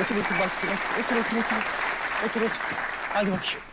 otur başlıyor. Otur otur otur. Otur otur. Hadi bakayım.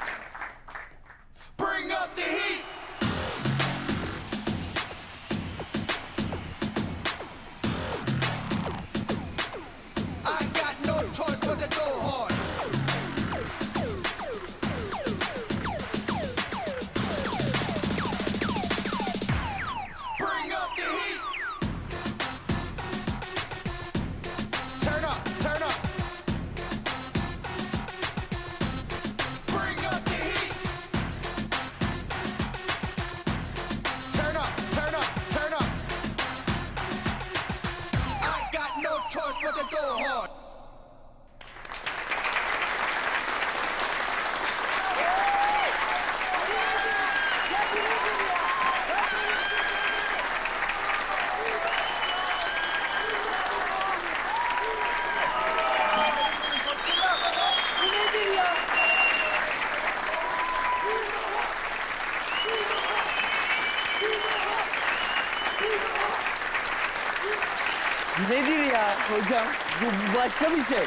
Nedir ya hocam? Bu, bu başka bir şey.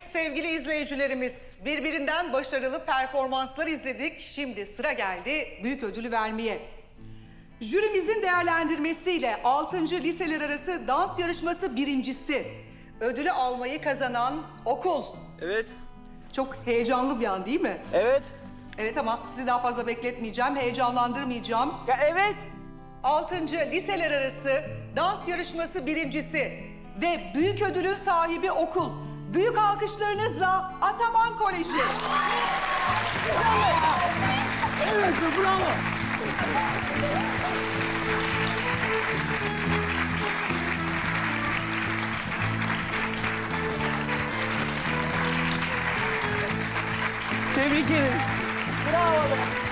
Sevgili izleyicilerimiz, birbirinden başarılı performanslar izledik. Şimdi sıra geldi büyük ödülü vermeye. Jürimizin değerlendirmesiyle 6. liseler arası dans yarışması birincisi. Ödülü almayı kazanan okul. Evet. Çok heyecanlı bir an değil mi? Evet. Evet ama sizi daha fazla bekletmeyeceğim, heyecanlandırmayacağım. Ya evet. 6. liseler arası dans yarışması birincisi ve büyük ödülün sahibi okul. Büyük alkışlarınızla Ataman Koleji. Evet bravo. Tebrik ederim. Bravo.